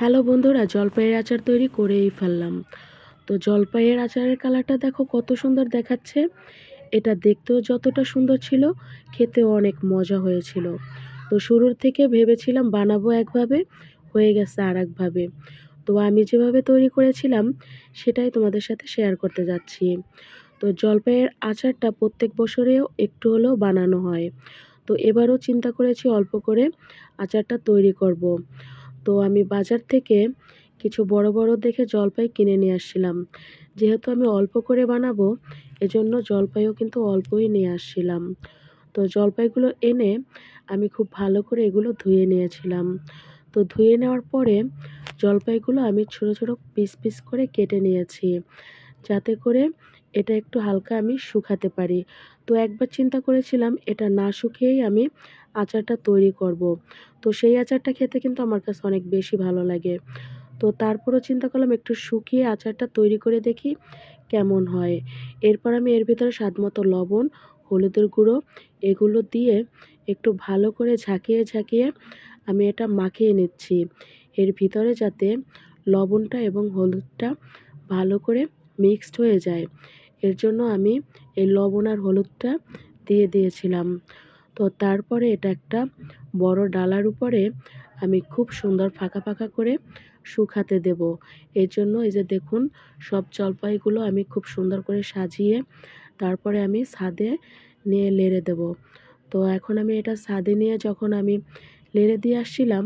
Hello বন্ধুরা, জলপাইয়ের আচার তৈরি করেই ফেললাম। তো জলপাইয়ের আচারের কালারটা দেখো কত সুন্দর দেখাচ্ছে। এটা দেখতেও যতটা সুন্দর ছিল, খেতেও অনেক মজা হয়েছিল। তো শুরুর থেকে ভেবেছিলাম বানাবো একভাবে, হয়ে গেছে আর একভাবে তো আমি যেভাবে তৈরি করেছিলাম, সেটাই তোমাদের সাথে শেয়ার করতে যাচ্ছি। তো জলপাইয়ের আচারটা প্রত্যেক বছরেও একটু হলেও বানানো হয়। তো এবারও চিন্তা করেছি অল্প করে আচারটা তৈরি করব। তো আমি বাজার থেকে কিছু বড় বড় দেখে জলপাই কিনে নিয়ে আসছিলাম। যেহেতু আমি অল্প করে বানাবো, এজন্য জলপাইও কিন্তু অল্পই নিয়ে আসছিলাম। তো জলপাইগুলো এনে আমি খুব ভালো করে এগুলো ধুয়ে নিয়েছিলাম। তো ধুয়ে নেওয়ার পরে জলপাইগুলো আমি ছোট ছোট পিস পিস করে কেটে নিয়েছি, যাতে করে এটা একটু হালকা আমি শুকাতে পারি। তো একবার চিন্তা করেছিলাম এটা না শুকিয়েই আমি আচারটা তৈরি করব। তো সেই আচারটা খেতে কিন্তু আমার কাছে অনেক বেশি ভালো লাগে। তো তারপরও চিন্তা করলাম একটু শুকিয়ে আচারটা তৈরি করে দেখি কেমন হয়। এরপর আমি এর ভিতরে স্বাদ মতো লবণ, হলুদের গুঁড়ো এগুলো দিয়ে একটু ভালো করে ঝাঁকিয়ে ঝাঁকিয়ে আমি এটা মাখিয়ে নিচ্ছি। এর ভিতরে যাতে লবণটা এবং হলুদটা ভালো করে মিক্সড হয়ে যায়। এর জন্য আমি এই লবণ আর হলুদটা দিয়ে দিয়েছিলাম। তো তারপরে এটা একটা বড় ডালার উপরে আমি খুব সুন্দর ফাঁকা ফাঁকা করে শুকাতে দেব। এর জন্য এই যে দেখুন, সব জলপাইগুলো আমি খুব সুন্দর করে সাজিয়ে তারপরে আমি ছাদে নিয়ে লেড়ে দেব। তো এখন আমি এটা ছাদে নিয়ে যখন আমি লেড়ে দিয়ে আসছিলাম,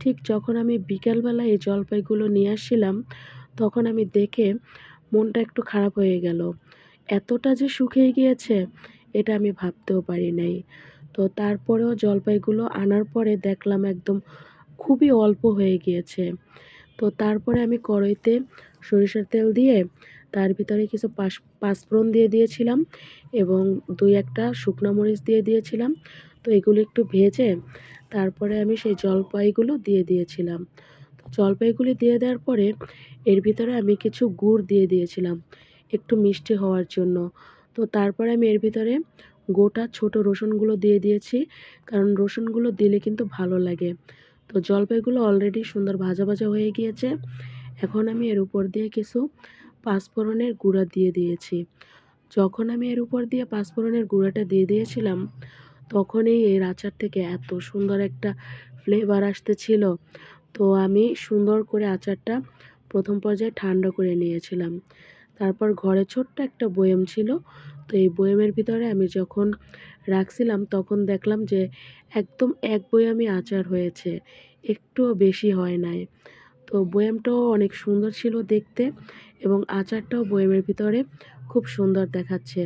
ঠিক যখন আমি বিকেলবেলা এই জলপাইগুলো নিয়ে আসছিলাম, তখন আমি দেখে মনটা একটু খারাপ হয়ে গেল। এতটা যে শুকিয়ে গিয়েছে, এটা আমি ভাবতেও পারি নাই। তো তারপরেও জলপাইগুলো আনার পরে দেখলাম একদম খুবই অল্প হয়ে গিয়েছে। তো তারপরে আমি কড়াইতে সরিষার তেল দিয়ে তার ভিতরে কিছু পাঁচ পাঁচফোড়ন দিয়ে দিয়েছিলাম এবং দুই একটা শুকনো মরিচ দিয়ে দিয়েছিলাম। তো এগুলো একটু ভেজে তারপরে আমি সেই জলপাইগুলো দিয়ে দিয়েছিলাম। তো জলপাইগুলি দিয়ে দেওয়ার পরে এর ভিতরে আমি কিছু গুড় দিয়ে দিয়েছিলাম একটু মিষ্টি হওয়ার জন্য। তো তারপরে আমি এর ভিতরে গোটা ছোট রসুনগুলো দিয়ে দিয়েছি, কারণ রসুনগুলো দিলে কিন্তু ভালো লাগে। তো জলপাইগুলো অলরেডি সুন্দর ভাজা ভাজা হয়ে গিয়েছে। এখন আমি এর উপর দিয়ে কিছু পাঁচফোড়নের গুঁড়া দিয়ে দিয়েছি। যখন আমি এর উপর দিয়ে পাঁচফোড়নের গুঁড়াটা দিয়ে দিয়েছিলাম, তখনই এর আচার থেকে এত সুন্দর একটা ফ্লেভার আসতেছিল। তো আমি সুন্দর করে আচারটা প্রথম পর্যায়ে ঠান্ডা করে নিয়েছিলাম। তারপর ঘরে ছোট্ট একটা বয়েম ছিল। তো এই বয়েমের ভিতরে আমি যখন রাখছিলাম, তখন দেখলাম যে একদম এক বয়ামই আচার হয়েছে, একটুও বেশি হয় নাই। তো বয়ামটাও অনেক সুন্দর ছিল দেখতে এবং আচারটাও বয়ামের ভিতরে খুব সুন্দর দেখাচ্ছে।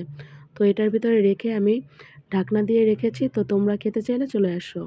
তো এটার ভিতরে রেখে আমি ঢাকনা দিয়ে রেখেছি। তো তোমরা খেতে চাইলে চলে আসো।